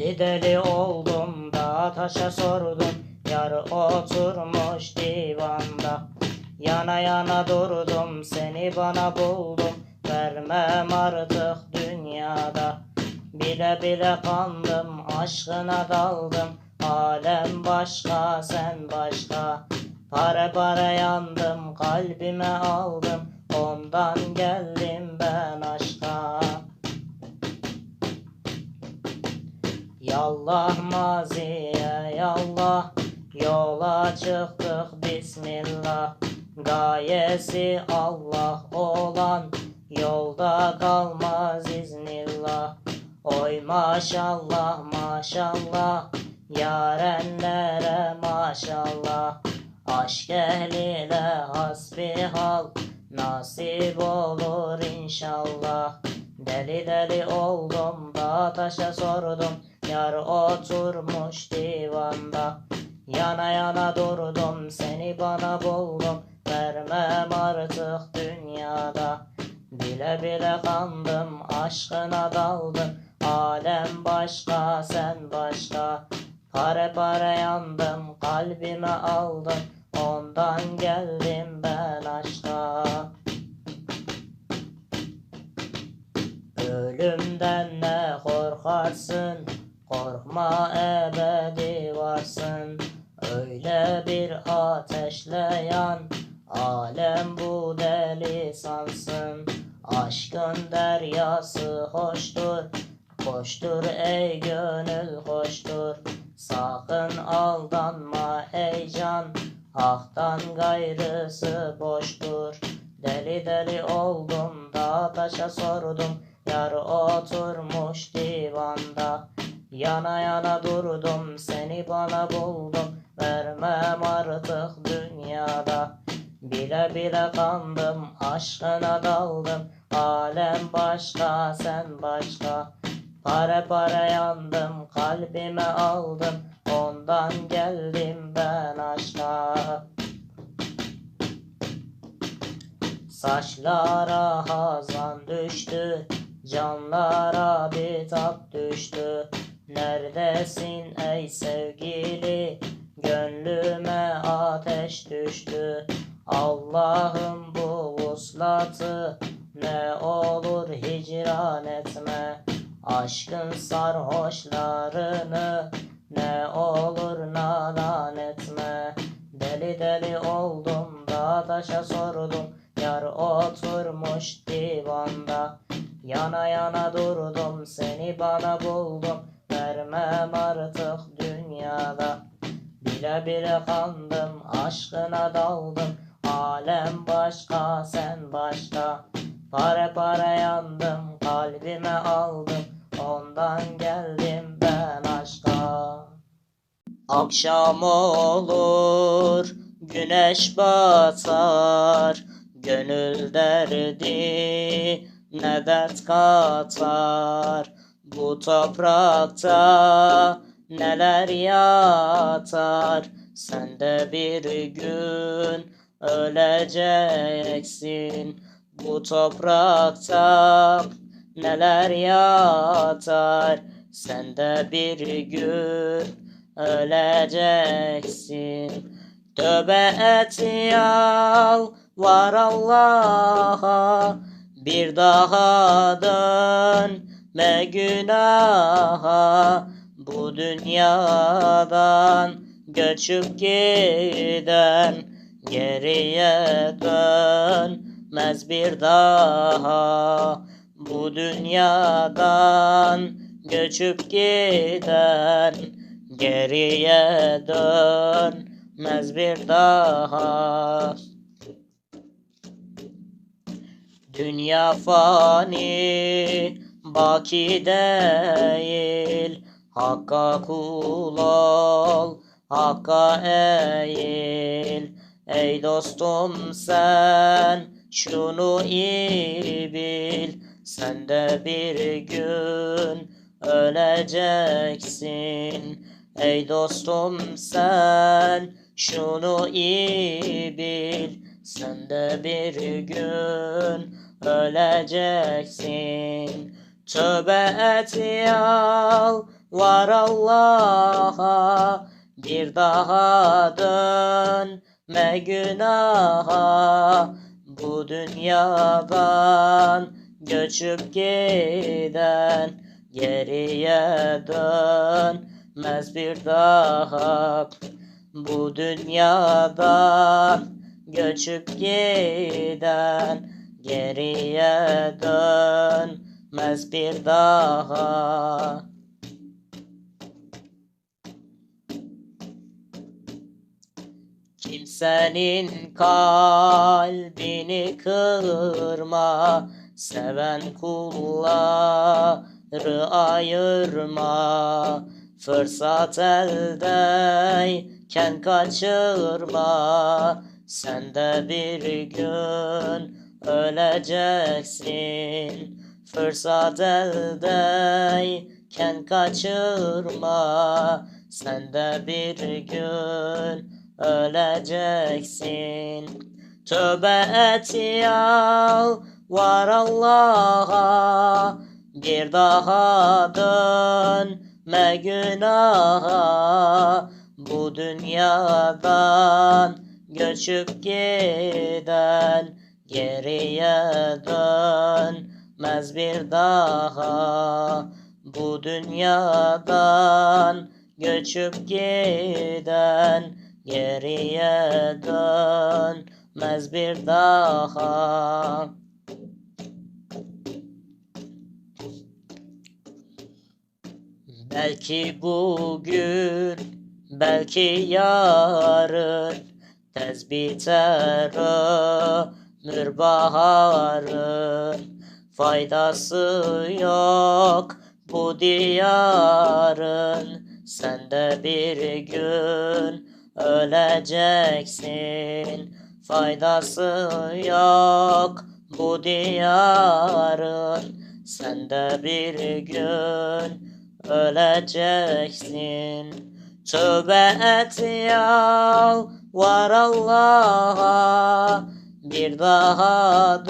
Deli deli oldum da taşa sordum. Yar oturmuş divanda. Yana yana durdum seni bana buldum. Vermem artık dünyada. Bile bile kandım aşkına daldım. Alem başka sen başka. Pare pare yandım kalbime aldım. Ondan geldim ben aşka Yallah maziye yallah Yola çıktık. Bismillah. Gayesi Allah olan Yolda kalmaz iznillah. Oy maşallah maşallah. Yarenlere maşallah. Aşk ehline hasbihal Nasip olur inşallah. Deli deli oldum da taşa sordum Yar oturmuş divanda. Yana yana durdum seni bana buldum. Vermem artık dünyada. Bile bile kandım aşkına daldım. Alem başka sen başka. Pare pare yandım kalbime aldım. Ondan geldim ben aşka. Ölümden ne korkarsın Korkma ebedi varsın Öyle bir ateşle yan Alem bu deli sansın. Aşkın deryası hoştur Koştur ey gönül koştur Sakın aldanma ey can Hak'tan gayrısı boştur. Deli deli oldum da taşa sordum Yar oturmuş divanda Yana yana durdum seni bana buldum. Vermem artık dünyada. Bile bile kandım aşkına daldım. Alem başka sen başka. Pare pare yandım kalbime aldım. Ondan geldim ben aşka. Saçlara hazan düştü Canlara bitap düştü Neredesin ey sevgili? Gönlüme ateş düştü. Allah'ım bu vuslatı Ne olur hicran etme. Aşkın sarhoşlarını Ne olur nalan etme. Deli deli oldum da taşa sordum. Yar oturmuş divanda. Yana yana durdum seni bana buldum Vermem artık dünyada. Bile bile kandım aşkına daldım. Alem başka sen başka. Pare pare yandım kalbime aldım. Ondan geldim ben aşka. Akşam olur güneş batar Gönül derdi ne dert katar Bu toprakta neler yatar? Sen de bir gün öleceksin. Bu toprakta neler yatar? Sen de bir gün öleceksin. Tövbe et yal var Allah'a. Bir daha dönme günaha Bu dünyadan göçüp giden Geriye dönmez bir daha. Bu dünyadan göçüp giden Geriye dönmez bir daha. Dünya fani baki değil Hakka kul ol Hakka eğil. Ey dostum sen şunu iyi bil. Sen de bir gün öleceksin. Ey dostum sen şunu iyi bil. Sen de bir gün öleceksin Tövbe et yal var Allah'a bir daha dönme günaha. Bu dünyadan göçüp giden geriye dönmez bir daha. Bu dünyadan göçüp giden geriye dönmez bir daha Kimsenin kalbini kırma, seven kulları ayırma. Fırsat eldeyken kaçırma, sen de bir gün öleceksin. Fırsat eldeyken kaçırma, sen de bir gün öleceksin. Tövbe et ya var Allah'a. Bir daha dönme günaha. Bu dünyadan göçüp giden geriye dönmez bir daha bu dünyadan göçüp giden geriye dönmez bir daha. Belki bugün, belki yarın tez biter ömür baharın faydası yok bu diyarın. Sen de bir gün öleceksin. Faydası yok bu diyarın. Sen de bir gün öleceksin. Tövbe et ya var Allah'a. Bir daha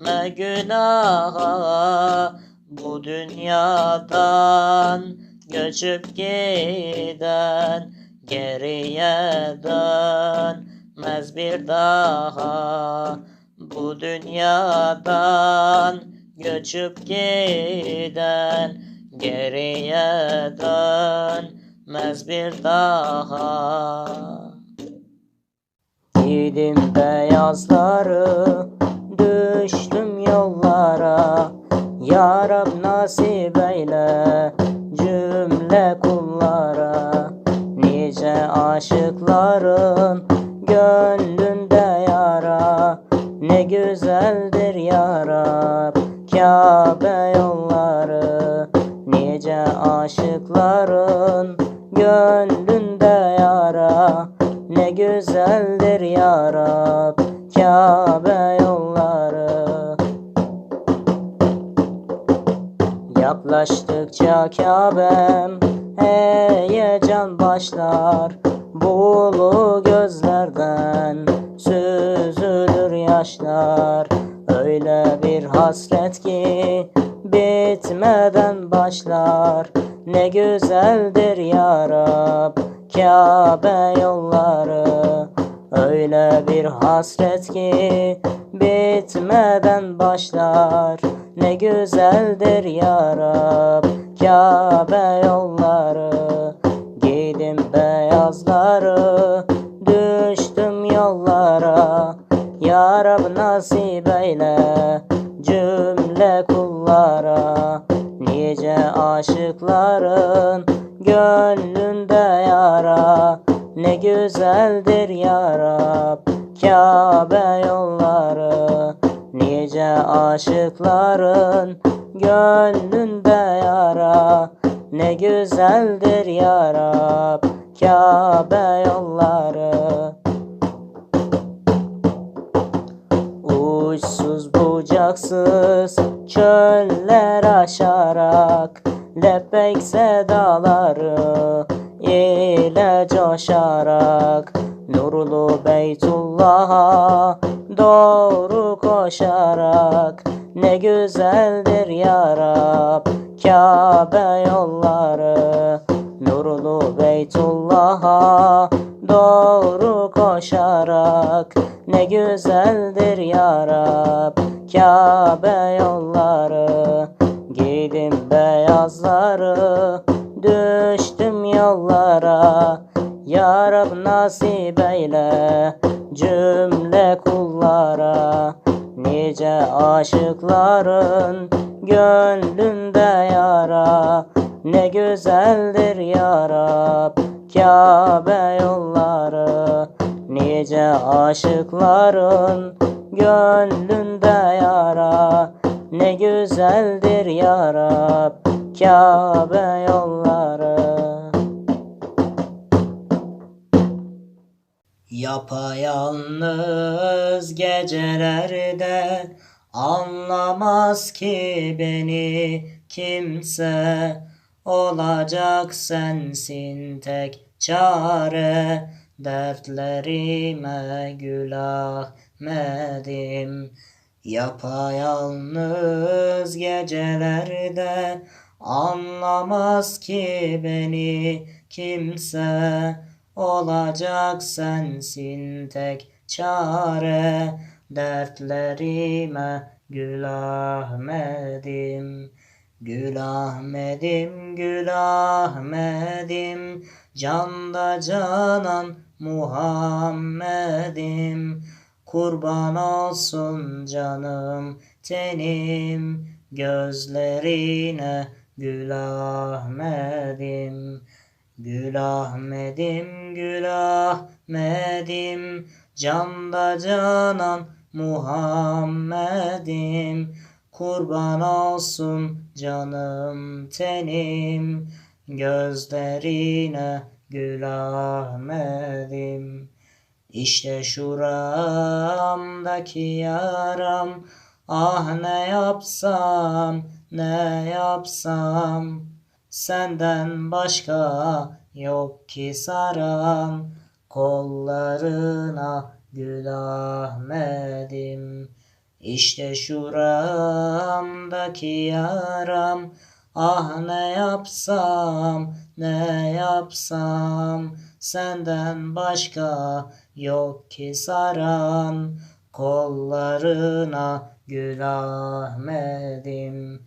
dönme günaha. Bu dünyadan göçüp giden geriye dönmez bir daha. Bu dünyadan göçüp giden geriye dönmez bir daha. Giydim beyazları düştüm yollara. Ya Rab nasip eyle cümle kullara. Nice aşıkların gönlünde yara. Ne güzeldir ya Rab Kabe yolları. Nice aşıkların gönlünde yara. Ne güzeldir ya Rab Kabe Yaklaştıkça Kabe'm heyecan başlar. Buğulu gözlerden süzülür yaşlar. Öyle bir hasret ki bitmeden başlar. Ne güzeldir ya Rab Kabe yolları. Öyle bir hasret ki bitmeden başlar Ne güzeldir ya Rab Kabe yolları. Giydim beyazları Düştüm yollara. Ya Rab nasip eyle Cümle kullara. Nice aşıkların Gönlünde yara. Ne güzeldir ya Rab Kabe yolları Nice aşıkların gönlünde yara. Ne güzeldir ya Rab Kabe yolları. Uçsuz bucaksız çöller aşarak Lebbek sedaları ile coşarak Nurlu Beytullah'a doğru koşarak Ne güzeldir ya Rab. Kabe yolları Nurlu Beytullah'a doğru koşarak Ne güzeldir ya Rab. Kabe yolları Giydim beyazları Düştüm yollara. Ya Rab nasip eyle cümle kullara Nice aşıkların gönlünde yara. Ne güzeldir ya Rab Kabe yolları. Nice aşıkların gönlünde yara. Ne güzeldir ya Rab Kabe yolları Yapayalnız gecelerde Anlamaz ki beni kimse. Olacak sensin tek çare Dertlerime gül Ahmet'im Yapayalnız gecelerde Anlamaz ki beni kimse Olacak sensin tek çare. Dertlerime Gül Ahmet'im Gül Ahmet'im, Gül Ahmet'im Canda canan Muhammed'im. Kurban olsun canım tenim. Gözlerine Gül Ahmet'im Gül Ahmet'im, Gül Ahmet'im Canda canan Muhammed'im. Kurban olsun canım tenim Gözlerine Gül Ahmet'im İşte şuramdaki yaram Ah ne yapsam, ne yapsam Senden başka yok ki saran Kollarına Gül Ahmet'im. İşte şuramdaki yaram Ah ne yapsam, ne yapsam. Senden başka yok ki saran Kollarına Gül Ahmet'im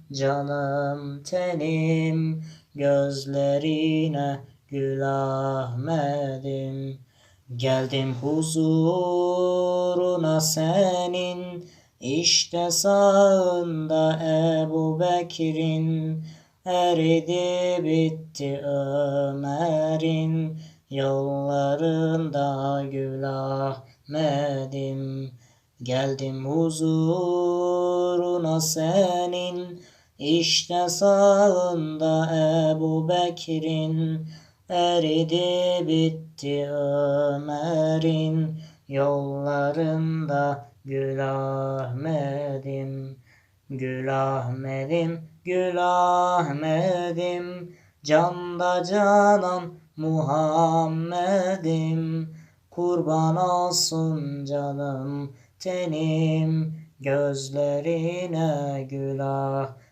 canım tenim Gözlerine Gül Ahmet'im Geldim huzuruna senin işte sağında Ebu Bekir'in. Eridi bitti Ömer'in Yollarında Gül Ahmet'im Geldim huzuruna senin işte sağında Ebu Bekir'in Eridi bitti Ömer'in. Yollarında Gül Ahmet'im Gül Ahmet'im Gül Ahmet'im. Canda canan Muhammed'im. Kurban olsun canım tenim Gözlerine Gül Ahmet'im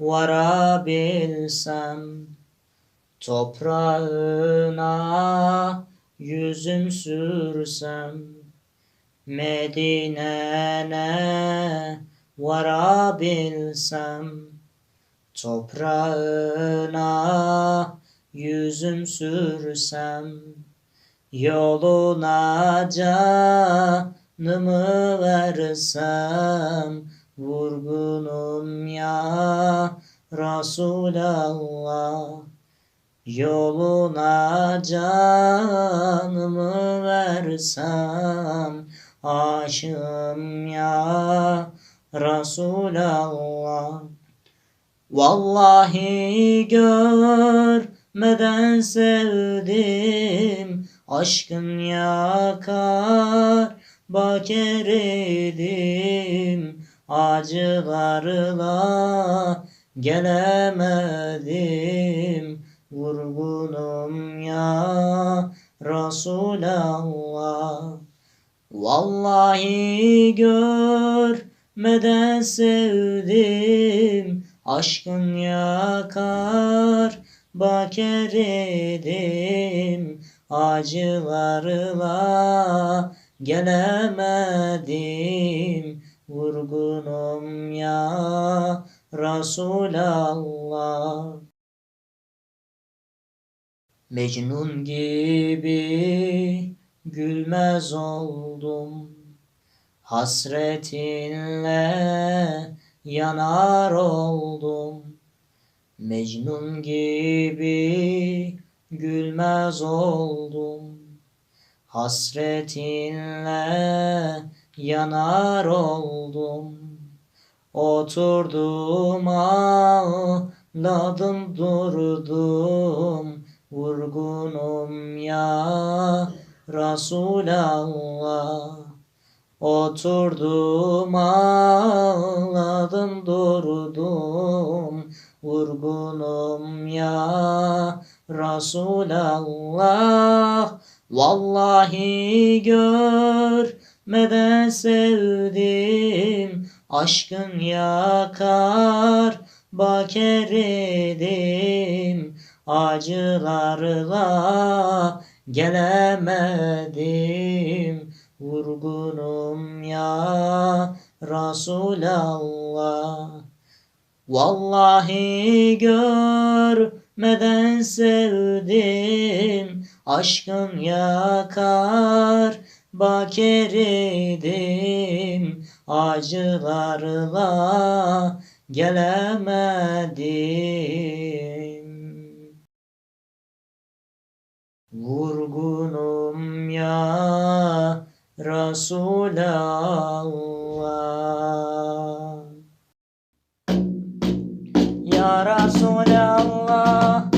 varabilsem Toprağına yüzüm sürsem Medine'ne varabilsem Toprağına yüzüm sürsem Yoluna canımı versem Vurgunum ya Resulallah Yoluna canımı versem Aşığım ya Resulallah Vallahi görmeden sevdim Aşkın yakar baker edim Acılarla gelemedim Vurgunum ya Resulallah Vallahi görmeden sevdim Aşkın yakar baker edim Acılarla gelemedim Vurgunum ya Resulallah Mecnun gibi gülmez oldum. Hasretinle yanar oldum. Mecnun gibi gülmez oldum. Hasretinle yanar oldum. Oturdum ağladım durdum. Vurgunum ya Resulallah Oturdum ağladım durdum. Vurgunum ya Resulallah Vallahi görmeden sevdim Aşkın yakar. Baker edim Acılarla gelemedim. Vurgunum ya Resulallah Vallahi görmeden sevdim Aşkın yakar baker edim Acılarla gelemedim. Vurgunum ya Resulallah Ya Resulallah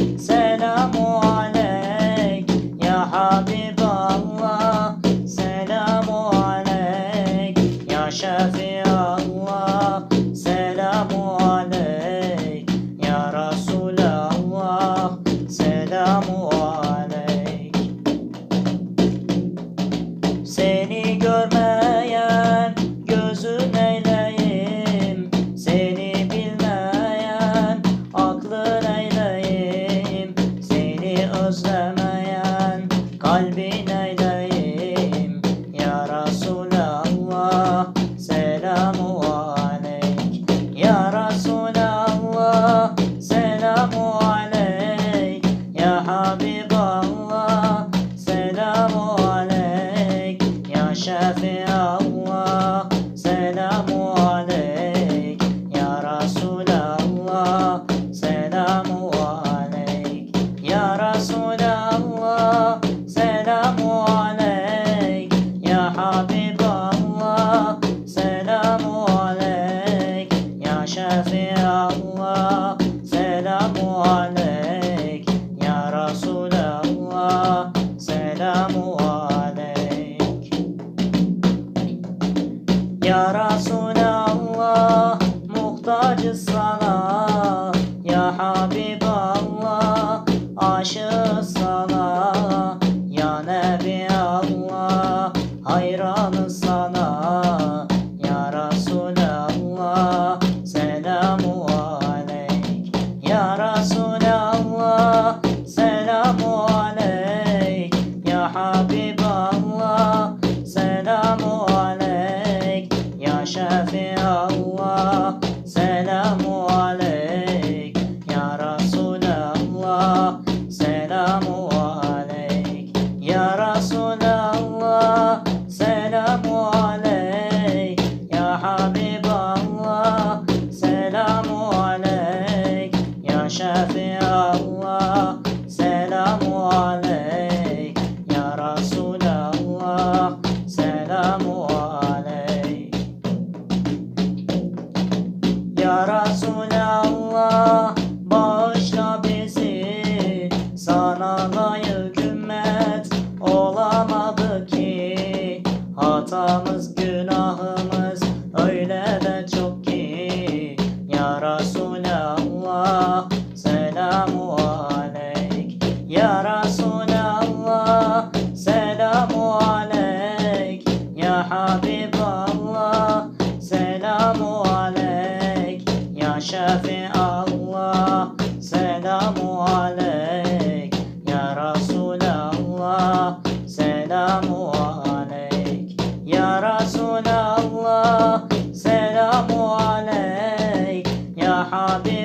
all this.